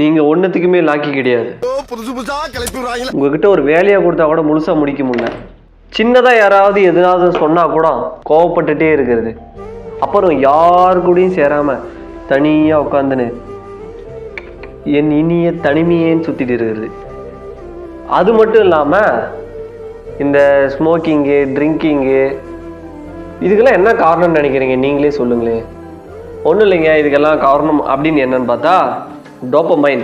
நீங்கள் ஒன்றுத்துக்குமே லாக்கி கிடையாது. புதுசு புதுசா கிளப்பி விடுறாங்க உங்ககிட்ட ஒரு வேலையை கொடுத்தா கூட முழுசாக முடிக்க முடியல. சின்னதாக யாராவது எதுனாவது சொன்னால் கூட கோவப்பட்டுட்டே இருக்கிறது. அப்புறம் யார் கூடயும் சேராமல் தனியாக உட்காந்துன்னு என் இனிய தனிமையேன்னு சுற்றிட்டு இருக்கிறது. அது மட்டும் இல்லாமல் இந்த ஸ்மோக்கிங்கு ட்ரிங்கிங்கு இதுக்கெல்லாம் என்ன காரணம்னு நினைக்கிறீங்க? நீங்களே சொல்லுங்களேன். ஒன்றும் இல்லைங்க இதுக்கெல்லாம் காரணம் அப்படின்னு என்னன்னு பார்த்தா டோப்பமைன்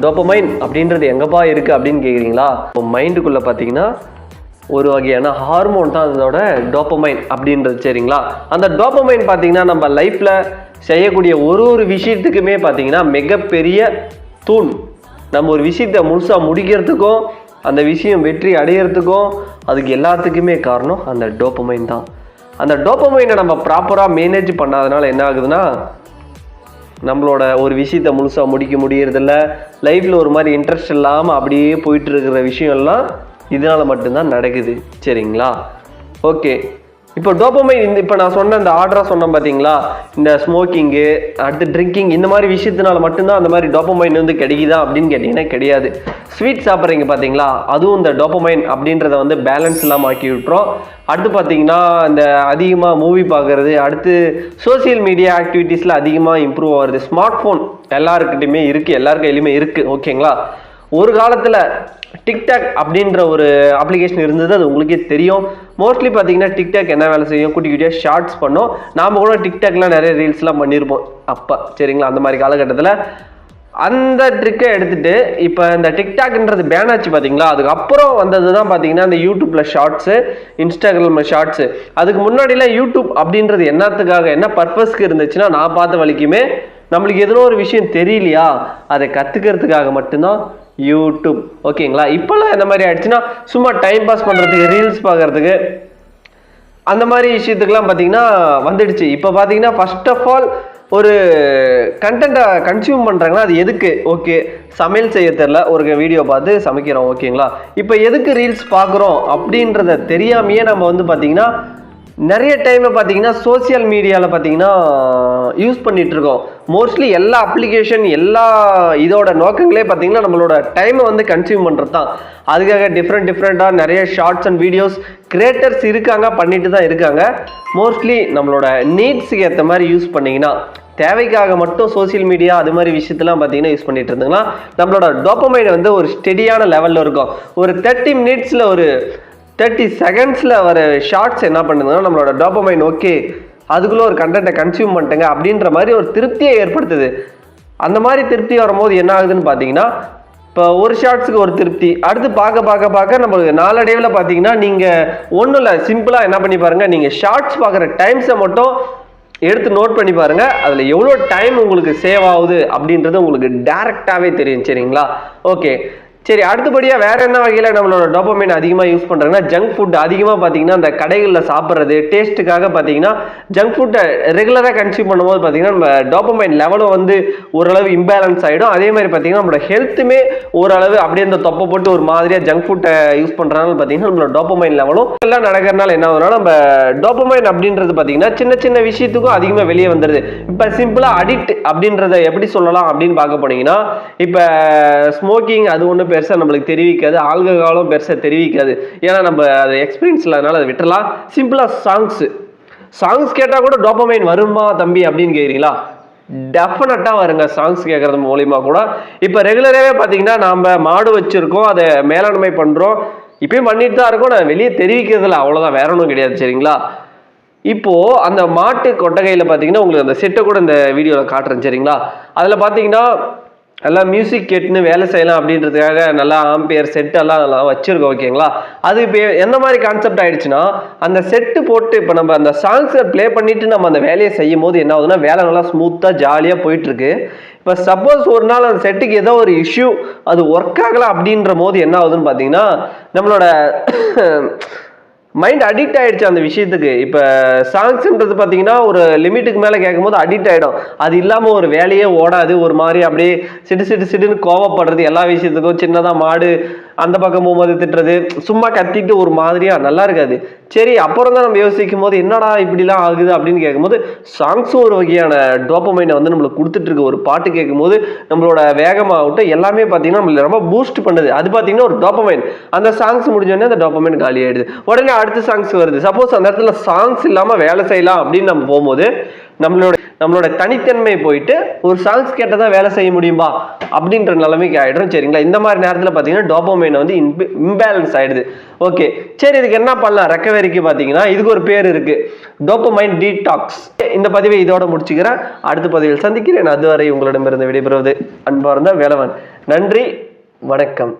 டோப்பமைன் அப்படின்றது எங்கப்பா இருக்குது அப்படின்னு கேட்குறீங்களா இப்போ மைண்டுக்குள்ளே பார்த்தீங்கன்னா ஒரு வகையான ஹார்மோன் தான் அதோட டோப்பமைன் அப்படின்றது சரிங்களா? அந்த டோப்பமைன் பார்த்தீங்கன்னா நம்ம லைஃப்பில் செய்யக்கூடிய ஒரு ஒரு விஷயத்துக்குமே பார்த்தீங்கன்னா மிகப்பெரிய தூண். நம்ம ஒரு விஷயத்தை முழுசாக முடிக்கிறதுக்கும் அந்த விஷயம் வெற்றி அடையிறதுக்கும் அதுக்கு எல்லாத்துக்குமே காரணம் அந்த டோப்பமைன் தான். அந்த டோப்பமைனை நம்ம ப்ராப்பராக மேனேஜ் பண்ணாதனால என்ன ஆகுதுன்னா நம்மளோட ஒரு விஷயத்த முழுசாக முடிக்க முடியறதில்ல. லைஃப்பில் ஒரு மாதிரி இன்ட்ரெஸ்ட் இல்லாமல் அப்படியே போயிட்டு இருக்கிற விஷயம்லாம் இதனால் மட்டும்தான் நடக்குது. சரிங்களா? ஓகே இப்போ டோப்பமைன் இந்த இப்போ நான் சொன்ன இந்த ஆர்டராக சொன்னேன் பார்த்தீங்களா இந்த ஸ்மோக்கிங்கு அடுத்து ட்ரிங்கிங் இந்த மாதிரி விஷயத்தினால மட்டும்தான் அந்த மாதிரி டோப்பமைன் வந்து கிடைக்குதா அப்படின்னு கேட்டிங்கன்னா கிடையாது. ஸ்வீட் சாப்பிட்றீங்க பார்த்தீங்களா அதுவும் இந்த டோப்பமைன் அப்படின்றத வந்து பேலன்ஸ் இல்லாமல் ஆக்கி விட்டுரும். அடுத்து பார்த்தீங்கன்னா இந்த அதிகமாக மூவி பார்க்குறது அடுத்து சோஷியல் மீடியா ஆக்டிவிட்டீஸில் அதிகமாக இம்ப்ரூவ் ஆகுறது. ஸ்மார்ட் ஃபோன் எல்லாருக்கிட்டையுமே இருக்குது எல்லார் கையிலையுமே இருக்குது ஓகேங்களா ஒரு காலத்தில் டிக்டாக் அப்படின்ற ஒரு அப்ளிகேஷன் இருந்தது அது உங்களுக்கே தெரியும். மோஸ்ட்லி பார்த்தீங்கன்னா டிக்டாக் என்ன வேலை செய்யும்? குட்டி குட்டியாக ஷார்ட்ஸ் பண்ணோம். நாம் கூட டிக்டாக்லாம் நிறைய ரீல்ஸ்லாம் பண்ணியிருப்போம் அப்போ சரிங்களா? அந்த மாதிரி காலகட்டத்தில். அந்த ட்ரிக்கை எடுத்துகிட்டு இப்போ இந்த டிக்டாக்ன்றது பேன் ஆச்சு பார்த்தீங்களா? அதுக்கப்புறம் வந்தது தான் பார்த்தீங்கன்னா இந்த யூடியூப்பில் ஷார்ட்ஸு இன்ஸ்டாகிராமில் ஷார்ட்ஸு அதுக்கு முன்னாடிலாம் யூடியூப் அப்படின்றது என்னத்துக்காக என்ன பர்பஸ்க்கு இருந்துச்சுன்னா நான் பார்த்த வரைக்குமே நம்மளுக்கு எதுனா ஒரு விஷயம் தெரியலையா? அதை கற்றுக்கிறதுக்காக மட்டும்தான் யூடியூப் ஓகேங்களா? இப்போல்லாம் இந்த மாதிரி ஆயிடுச்சுன்னா சும்மா டைம் பாஸ் பண்ணுறதுக்கு ரீல்ஸ் பார்க்குறதுக்கு அந்த மாதிரி விஷயத்துக்கெலாம் பார்த்தீங்கன்னா வந்துடுச்சு. இப்போ பார்த்தீங்கன்னா ஃபர்ஸ்ட் ஆஃப் ஆல் ஒரு கண்டென்ட்டை கன்சியூம் பண்ணுறாங்கன்னா அது எதுக்கு? ஓகே சமையல் செய்ய தெரில ஒரு வீடியோ பார்த்து சமைக்கிறோம் ஓகேங்களா? இப்போ எதுக்கு ரீல்ஸ் பார்க்குறோம் அப்படின்றத தெரியாமையே நம்ம வந்து பார்த்திங்கன்னா நிறைய டைமை பார்த்தீங்கன்னா சோஷியல் மீடியாவில் பார்த்தீங்கன்னா யூஸ் பண்ணிகிட்ருக்கோம் மோஸ்ட்லி எல்லா அப்ளிகேஷன் எல்லா இதோட நோக்கங்களே பார்த்தீங்கன்னா நம்மளோட டைமை வந்து கன்சியூம் பண்ணுறது தான் அதுக்காக டிஃப்ரெண்ட் டிஃப்ரெண்ட்டாக நிறைய ஷார்ட்ஸ் அண்ட் வீடியோஸ் கிரியேட்டர்ஸ் இருக்காங்க பண்ணிட்டு தான் இருக்காங்க. மோஸ்ட்லி நம்மளோட நீட்ஸுக்கு ஏற்ற மாதிரி யூஸ் பண்ணிங்கன்னா தேவைக்காக மட்டும் சோஷியல் மீடியா அது மாதிரி விஷயத்தெல்லாம் பார்த்தீங்கன்னா யூஸ் பண்ணிட்டு இருந்தீங்கன்னா நம்மளோட டோப்பமைன் வந்து ஒரு ஸ்டெடியான லெவலில் இருக்கும். ஒரு தேர்ட்டி மினிட்ஸில் ஒரு தேர்ட்டி செகண்ட்ஸில் வர ஷார்ட்ஸ் என்ன பண்ணுதுன்னா நம்மளோட டோப்பமைன் ஓகே அதுக்குள்ளே ஒரு கண்டென்ட்டை கன்சியூம் பண்ணிட்டேங்க. அப்படின்ற மாதிரி ஒரு திருப்தியை ஏற்படுத்துது. அந்த மாதிரி திருப்தி வரும்போது என்ன ஆகுதுன்னு பார்த்தீங்கன்னா இப்போ ஒரு ஷார்ட்ஸுக்கு ஒரு திருப்தி. அடுத்து பார்க்க பார்க்க பார்க்க நம்மளுக்கு நாளடைவில் பார்த்தீங்கன்னா நீங்கள் ஒன்றும் இல்லை சிம்பிளாக என்ன பண்ணி பாருங்கள் நீங்கள் ஷார்ட்ஸ் பார்க்குற டைம்ஸை மட்டும் எடுத்து நோட் பண்ணி பாருங்கள் அதில் எவ்வளோ டைம் உங்களுக்கு சேவ் ஆகுது அப்படின்றது உங்களுக்கு டேரெக்டாகவே தெரியும். சரிங்களா? ஓகே சரி அடுத்தபடியாக வேற என்ன வகையில் நம்மளோட டோப்பமைன் அதிகமாக யூஸ் பண்ணுறாங்கன்னா ஜங்க் ஃபுட் அதிகமாக பார்த்தீங்கன்னா அந்த கடைகளில் சாப்பிட்றது டேஸ்ட்டுக்காக பார்த்தீங்கன்னா ஜங்க் ஃபுட்டை ரெகுலராக கன்சியூம் பண்ணும்போது பார்த்தீங்கன்னா நம்ம டோப்பமைன் லெவலும் வந்து ஓரளவு இம்பேலன்ஸ் ஆகிடும் அதே மாதிரி பார்த்தீங்கன்னா நம்மளோட ஹெல்த்துமே ஓரளவு அப்படியே இந்த தொப்பை போட்டு ஒரு மாதிரியாக ஜங்க் ஃபுட்டை யூஸ் பண்ணுறதுனால பார்த்தீங்கன்னா நம்மளோட டோப்பமைன் லெவலும் எல்லாம் நடக்கிறனால என்ன ஆகுதுன்னா நம்ம டோப்பமைன் அப்படின்றது பார்த்தீங்கன்னா சின்ன சின்ன விஷயத்துக்கும் அதிகமாக வெளியே வந்துடுது இப்போ சிம்பிளாக அடிக்ட் அப்படின்றத எப்படி சொல்லலாம் அப்படின்னு பார்க்க போனீங்கன்னா இப்போ ஸ்மோக்கிங் அது ஒன்றும் பெருசாக நம்மளுக்கு தெரிவிக்காது. ஆல்கஹாலும் பெருசாக தெரிவிக்காது. ஏன்னா நம்ம அதை எக்ஸ்பீரியன்ஸ் இல்லாதனால அதை விட்டுலாம் சிம்பிளாக சாங்ஸு சாங்ஸ் கேட்டால் கூட டோப்பமைன் வருமா தம்பி அப்படின்னு கேட்குறீங்களா டெஃபினட்டாக வருங்க சாங்ஸ் கேட்குறது மூலிமா கூட. இப்போ ரெகுலராகவே பார்த்தீங்கன்னா நாம் மாடு வச்சுருக்கோம் அதை மேலாண்மை பண்ணுறோம் இப்பயும் பண்ணிட்டு தான் இருக்கோம். நான் வெளியே தெரிவிக்கிறதில்ல அவ்வளோதான் வேற ஒன்றும் கிடையாது சரிங்களா? இப்போது அந்த மாட்டு கொட்டகையில் பார்த்தீங்கன்னா உங்களுக்கு அந்த செட்டை கூட இந்த வீடியோவில் காட்டுறேன் சரிங்களா? அதில் பார்த்தீங்கன்னா நல்லா மியூசிக் கேட்டுன்னு வேலை செய்யலாம் அப்படின்றதுக்காக நல்லா ஆம்பியர் செட் எல்லாம் நல்லா வச்சுருக்கோம் ஓகேங்களா அது இப்போ எந்த மாதிரி கான்செப்ட் ஆயிடுச்சுன்னா அந்த செட்டு போட்டு இப்போ நம்ம அந்த சாங்ஸை ப்ளே பண்ணிட்டு நம்ம அந்த வேலையை செய்யும் போது என்ன ஆகுதுன்னா வேலை நல்லா ஸ்மூத்தாக ஜாலியாக போயிட்டுருக்கு. இப்போ சப்போஸ் ஒரு நாள் அந்த செட்டுக்கு ஏதோ ஒரு இஷ்யூ அது ஒர்க் ஆகலை அப்படின்ற போது என்ன ஆகுதுன்னு பார்த்தீங்கன்னா நம்மளோட மைண்ட் அடிக்ட் ஆயிடுச்சு அந்த விஷயத்துக்கு. இப்போ சாங்ஸ்ன்றது பார்த்தீங்கன்னா ஒரு லிமிட்டுக்கு மேலே கேட்கும்போது அடிக்ட் ஆகிடும் அது இல்லாமல் ஒரு வேலையே ஓடாது. ஒரு மாதிரி அப்படியே சிடு சிடு சிடுன்னு கோவப்படுறது எல்லா விஷயத்துக்கும். சின்னதாக மாடு அந்த பக்கம் போகும்போது திட்டுறது சும்மா கத்திட்டு ஒரு மாதிரியா? நல்லா இருக்காது. சரி அப்புறம் தான் நம்ம யோசிக்கும் போது என்னடா இப்படிலாம் ஆகுது அப்படின்னு கேட்கும்போது சாங்ஸும் ஒரு வகையான டோப்பமைனை வந்து நம்மளுக்கு கொடுத்துட்டு இருக்கு ஒரு பாட்டு கேட்கும்போது நம்மளோட வேகமாகட்டும் எல்லாமே பார்த்தீங்கன்னா நம்மள ரொம்ப பூஸ்ட் பண்ணுது. அது பார்த்தீங்கன்னா ஒரு டோப்பமைன் அந்த சாங்ஸ் முடிஞ்சோடனே அந்த டோப்பமைன் காலி ஆயிடுது. உடனே அடுத்த சாங்ஸ் வருது. சப்போஸ் அந்த இடத்துல சாங்ஸ் இல்லாமல் வேலை செய்யலாம் அப்படின்னு நம்ம போகும்போது நம்மளோட நம்மளோட தனித்தன்மை போயிட்டு ஒரு சாங்ஸ் கேட்டால் தான் வேலை செய்ய முடியுமா? அப்படின்ற நிலைமைக்கு ஆயிடும் சரிங்களா? இந்த மாதிரி நேரத்தில் பார்த்தீங்கன்னா டோபோமைன் வந்து இம்பேலன்ஸ் ஆயிடுது. ஓகே சரி இதுக்கு என்ன பண்ணலாம்? ரெக்கவரிக்கு பார்த்தீங்கன்னா இதுக்கு ஒரு பேர் இருக்கு. டோபோமைன் டீடாக்ஸ் இந்த பதிவை இதோட முடிச்சுக்கிறேன். அடுத்த பதிவில் சந்திக்கிறேன். அதுவரை உங்களிடமிருந்து விடைபெறுவது அன்பார்ந்த வேலவன். நன்றி வணக்கம்.